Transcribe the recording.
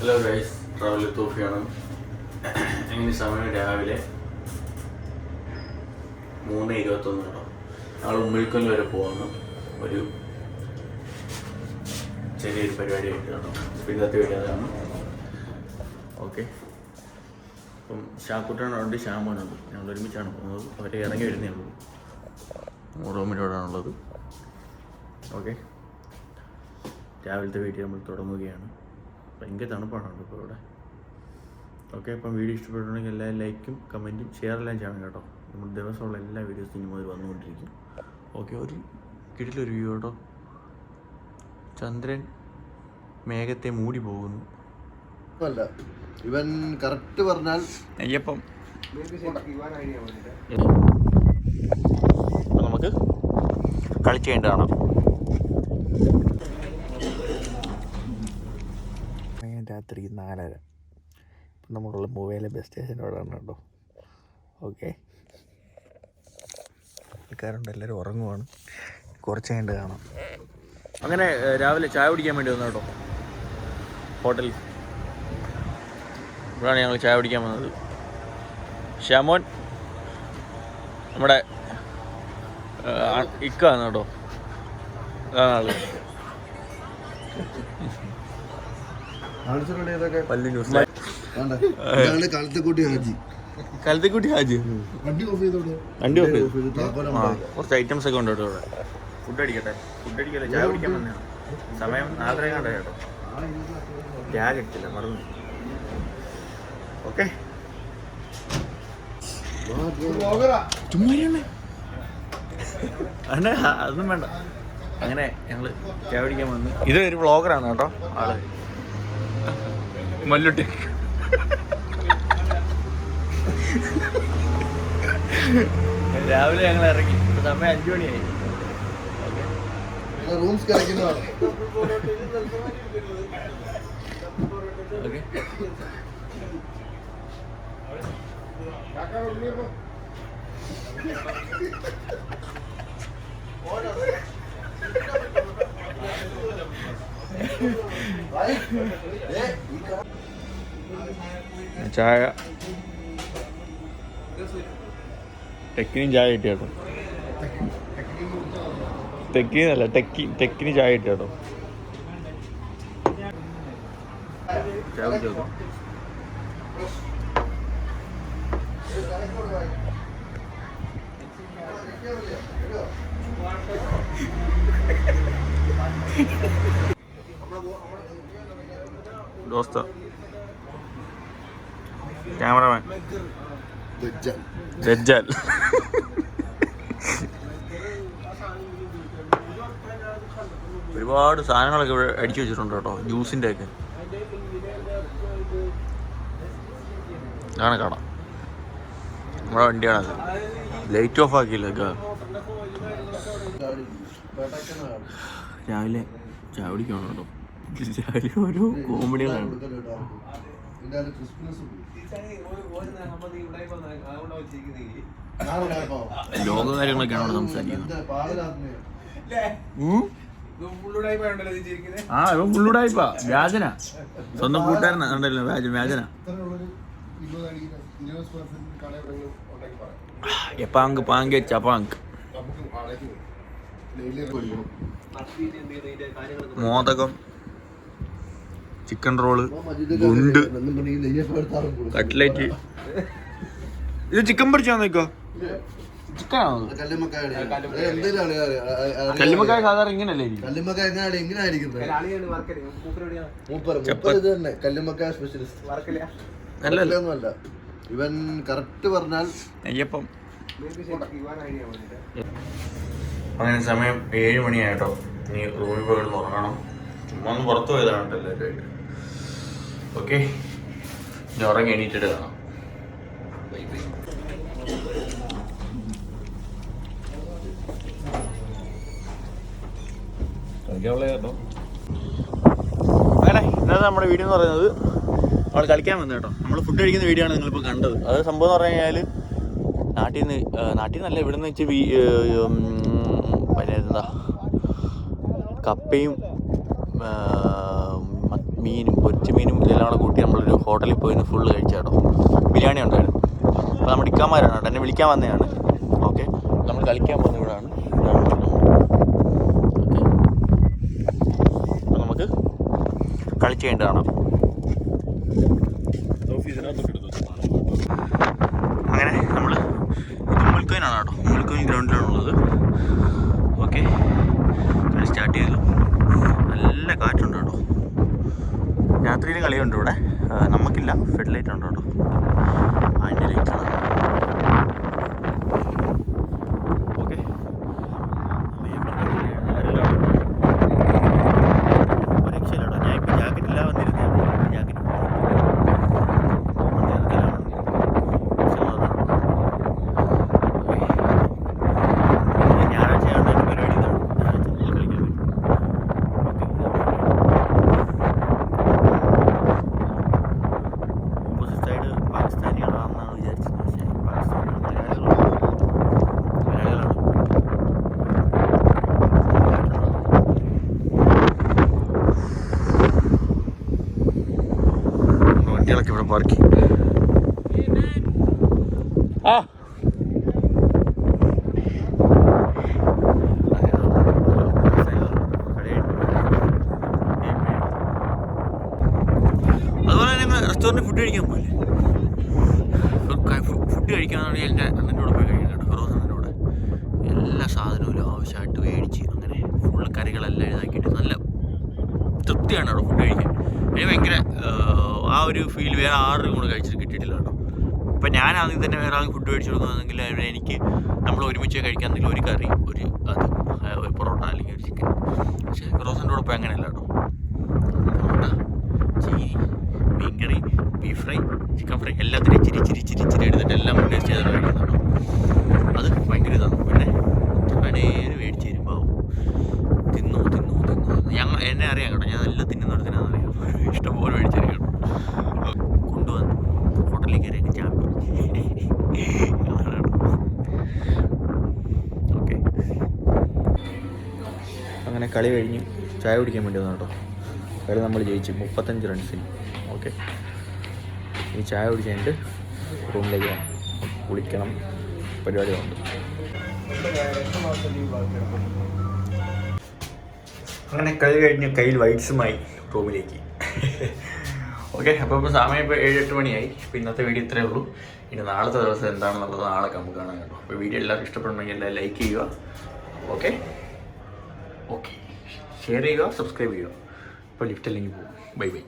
Hello guys travel തോഫിയാണ് അങ്ങനെ സമയം രാവിലെ? മൂന്ന് ഇരുപത്തൊന്ന് കേട്ടോ. ഞങ്ങൾ ഉമ്മിഴിക്കൽ വരെ പോകുന്നു. ഒരു ചെറിയൊരു പരിപാടിയായിട്ട് കേട്ടോ പിന്നത്തെ അതാണ് ഓക്കെ അപ്പം ഷാക്കുട്ടാണുണ്ട് ശ്യാമനുണ്ട് ഞങ്ങൾ ഒരുമിച്ചാണ് പോകുന്നത്. അവരെ ഇറങ്ങി വരുന്നേ ഉള്ളൂ. റൂമിനോടാണുള്ളത്. ഓക്കെ രാവിലത്തെ വീട്ടിൽ നമ്മൾ തുടങ്ങുകയാണ്. ഭയങ്കര തണുപ്പാണ് ഇപ്പോൾ ഇവിടെ? ഓക്കെ അപ്പം വീഡിയോ ഇഷ്ടപ്പെട്ടുണ്ടെങ്കിൽ എല്ലാവരും ലൈക്കും കമന്റും ഷെയർ എല്ലാം ചെയ്യണം കേട്ടോ. നമ്മൾ ദിവസമുള്ള എല്ലാ വീഡിയോസും ഇനി മുതൽ വന്നുകൊണ്ടിരിക്കും. ഓക്കെ ഒരു കിടിലൊരു വ്യൂ കേട്ടോ ചന്ദ്രൻ മേഘത്തെ മൂടി പോകുന്നു. അല്ല ഇവൻ കറക്റ്റ് പറഞ്ഞാൽ അയ്യപ്പം. നമുക്ക് കളിച്ചു കഴിഞ്ഞിട്ട് കഴിഞ്ഞിട്ടാണ് രാത്രി നാലര. ഇപ്പം നമ്മളുള്ള മൂവേലെ ബസ് സ്റ്റേഷന്റെ സ്റ്റേഷനോടാണ് കേട്ടോ. ഓക്കെ ആൾക്കാരുണ്ട് എല്ലാവരും ഉറങ്ങുവാണ്. കുറച്ച് കഴിഞ്ഞിട്ട് കാണാം. അങ്ങനെ രാവിലെ ചായ കുടിക്കാൻ വേണ്ടി വന്നു കേട്ടോ. ഹോട്ടലിൽ ഇവിടെയാണ് ഞങ്ങൾ ചായ കുടിക്കാൻ വന്നത്. ഷമോൻ നമ്മുടെ ഇക്കാണ് കേട്ടോ. അതാണ് ആൾ. കാലത്തെക്കുട്ടി ഹാജി. കലത്തിക്കുട്ടി ഹാജി? വണ്ടി ഓഫ് കുറച്ച് ഐറ്റംസ് ഒക്കെ ഉണ്ട് കേട്ടോ ഇവിടെ. ഫുഡ് അടിക്കട്ടെ. ഫുഡ് അടിക്കല്ലേ? ചായ കുടിക്കാൻ വന്നതാണ് സമയം നാലര കണ്ട കേട്ടോ. ചായ കിട്ടില്ല മറന്നു. ഓക്കെ ചുമ്മാ അങ്ങനെ അതൊന്നും വേണ്ട. അങ്ങനെ ഞങ്ങൾ ചായ കുടിക്കാൻ വന്നു. ഇത് ഒരു വ്ളോഗറാണ് കേട്ടോ ആൾ. മല്ലുട്ടി. രാവിലെ ഞങ്ങൾ ഇറങ്ങി. സമയം അഞ്ചു മണിയായി. ഓക്കെ റൂംസ് കിടക്കുന്നതാണ് ഓക്കെ. ചായ ടെക്കിനും ചായ കിട്ടി കേട്ടോ തെക്കിനല്ല ടെക്കി ടെക്കിന് ചായ കിട്ടി കേട്ടോ ചായ കുടിച്ച് ദോസ്ത. ക്യാമറമാൻ. ദജ്ജാൽ. ഒരുപാട് സാധനങ്ങളൊക്കെ ഇവിടെ അടിച്ചു വെച്ചിട്ടുണ്ട് കേട്ടോ. ജ്യൂസിന്റെ ഒക്കെ ഇതാണ് കട. നമ്മുടെ വണ്ടിയാണത് ലൈറ്റ് ഓഫ് ആക്കിയില്ല രാവിലെ ചാവടിക്കാണ് കേട്ടോ രാവിലെ ഓരോ കോമഡികളാണ് ലോക കാര്യങ്ങളൊക്കെയാണ് അവിടെ സംസാരിക്കുന്നത് ഉം? ആ ഇവൻ വ്യാജന. സ്വന്തം കൂട്ടുകാരനാ ഉണ്ടല്ലോ വ്യാജ വ്യാജന. എപ്പാങ്ക് പാങ്ക് ചപ്പാങ്ക് മോദകം. ചിക്കൻ റോൾ ഗുണ്ട്. കട്ട്ലേറ്റ്. ഇത് ചിക്കൻ പൊരിച്ചാന്ന് നോക്കോ ചിക്കനാണോ കല്ലുമക്കായ സാധാരണ ഇങ്ങനല്ലേ കല്ലുമക്കായ എങ്ങനെയാണ് സ്പെഷ്യലിസ്റ്റ്. ഇവൻ കറക്റ്റ് പറഞ്ഞാൽ അയ്യപ്പം അങ്ങനെ സമയം ഏഴ് മണിയായിട്ടോ. ഇനി റൂമിൽ പോയി കിടന്ന് ഉറങ്ങണം. ചുമ്മാ ഒന്ന് പുറത്തു പോയതാണ് എല്ലാവരുമായിട്ട്. ഓക്കെ. ഞാൻ ഉറങ്ങി എണീറ്റിട്ട് കാണാം. ബൈ ബൈ കേട്ടോ. അങ്ങനെ ഇന്നത്തെ നമ്മുടെ വീഡിയോ എന്ന് പറയുന്നത് അവൾ കളിക്കാൻ വന്നു കേട്ടോ. നമ്മൾ ഫുഡ് കഴിക്കുന്ന വീഡിയോ ആണ് നിങ്ങളിപ്പോൾ കണ്ടത്. അത് സംഭവം എന്ന് പറഞ്ഞു കഴിഞ്ഞാൽ നാട്ടിൽ നിന്ന് നാട്ടിൽ നിന്നല്ല ഇവിടെ നിന്ന് വെച്ച് എന്താ കപ്പയും മീനും പൊരിച്ച മീനും ഇതെല്ലാം കൂടെ കൂട്ടി നമ്മളൊരു ഹോട്ടലിൽ പോയി ഫുള്ള് കഴിച്ചാട്ടോ ബിരിയാണി ഉണ്ടായിരുന്നു. അപ്പോൾ നമ്മുടെ ഇക്കാമാരാണ് കേട്ടോ. എന്നെ വിളിക്കാൻ വന്നതാണ്. ഓക്കെ. നമ്മൾ കളിക്കാൻ പോകുന്ന ഓക്കെ. അപ്പോൾ നമുക്ക് കളിച്ച് കഴിഞ്ഞിട്ടാണ് അങ്ങനെ നമ്മൾ ഇത് മുൽക്കോയിനാണ് കേട്ടോ. മുൽക്കോയിൻ ഗ്രൗണ്ടിലാണുള്ളത് ഓക്കെ. സ്റ്റാർട്ട് ചെയ്തു. നല്ല കാറ്റുണ്ട് കേട്ടോ. രാത്രിയിൽ കളിയുണ്ട് ഇവിടെ. നമുക്കില്ല. ഫെഡ് ലൈറ്റ് ഉണ്ട് കേട്ടോ അതിന്റെ ലൈറ്റാണ്. വണ്ടികളൊക്കെ ഇവിടെ പാർക്ക് ചെയ്യും. ആ. അതുപോലെ തന്നെ റെസ്റ്റോറന്റ് ഫുഡ് കഴിക്കാൻ പോയില്ലേ? ഫുഡ് കഴിക്കാന്നാണെങ്കിൽ എന്റെ അണ്ണന്റെ കൂടെ പോയി കഴിക്കണം ഫിറോസ് കൂടെ. എല്ലാ സാധനവും ആവശ്യമായിട്ട് മേടിച്ച് അങ്ങനെ ഫുള്ള് കറികളെല്ലാം ഇതാക്കിയിട്ട് നല്ല തൃപ്തിയാണ് അവിടെ ഫുഡ് കഴിക്കാൻ. എനിക്ക് ഭയങ്കര ഒരു ഫീൽ വേറെ ആരും കൂടെ കഴിച്ചിട്ട് കിട്ടിയിട്ടില്ല കേട്ടോ. ഞാൻ ഞാനാണെങ്കിൽ തന്നെ വേറെ ആൾക്ക് ഫുഡ് മേടിച്ചു കൊടുക്കുകയാണെങ്കിൽ അതിന് എനിക്ക് നമ്മൾ ഒരുമിച്ച് കഴിക്കാന്നെങ്കിൽ ഒരു കറി ഒരു അത് ഒരു പൊറോട്ട അല്ലെങ്കിൽ ഒരു ചിക്കൻ പക്ഷേ ക്രോസിന്റെ കൂടെ പോയി അങ്ങനെയല്ല കേട്ടോ. പൊറോട്ട ചീനി മീൻകറി ബീഫ് ഫ്രൈ ചിക്കൻ ഫ്രൈ എല്ലാത്തിനും ചിരി ചിരി ചിരി ചിരി എടുത്തിട്ട് എല്ലാം ടേസ്റ്റ് ചെയ്തിട്ട് കേട്ടോ. അത് ഭയങ്കര ഇതാണ്. പിന്നെ കടയിൽ മേടിച്ച് തരുമ്പോൾ തിന്നു തിന്നു തിന്നു ഞങ്ങൾ എന്നെ അറിയാം കേട്ടോ. ഞാൻ എല്ലാം തിന്നുന്നിടത്തിനാന്ന് അറിയാം. ഇഷ്ടംപോലെ മേടിച്ച് തരും കേട്ടോ കൊണ്ടുവന്നു ഹോട്ടലിൽ കയറി ചാമ്പി ഓക്കെ അങ്ങനെ കളി കഴിഞ്ഞ് ചായ കുടിക്കാൻ വേണ്ടി വന്നു കേട്ടോ. കളി നമ്മൾ ജയിച്ചു മുപ്പത്തഞ്ച് റൺസിന് ഓക്കെ ഇനി ചായ കുടിച്ചിട്ട് റൂമിലേക്ക് കുളിക്കണം. പരിപാടികളുണ്ട് അങ്ങനെ കളി കഴിഞ്ഞ് കയ്യിൽ വൈറ്റ്സുമായി റൂമിലേക്ക്. ഓക്കെ അപ്പോൾ ഇപ്പോൾ സമയം ഇപ്പോൾ ഏഴ് എട്ട് മണിയായി. അപ്പോൾ ഇന്നത്തെ വീഡിയോ ഇത്രയേ ഉള്ളൂ. ഇനി നാളത്തെ ദിവസം എന്താണെന്നുള്ളത് നാളെ നമുക്ക് കാണാൻ കേട്ടോ. അപ്പോൾ വീഡിയോ എല്ലാവർക്കും ഇഷ്ടപ്പെടണമെങ്കിൽ എല്ലാം ലൈക്ക് ചെയ്യുക. ഓക്കെ ഓക്കെ ഷെയർ ചെയ്യുക സബ്സ്ക്രൈബ് ചെയ്യുക. അപ്പോൾ ലിഫ്റ്റ് അല്ലെങ്കിൽ പോകും. Bye bye.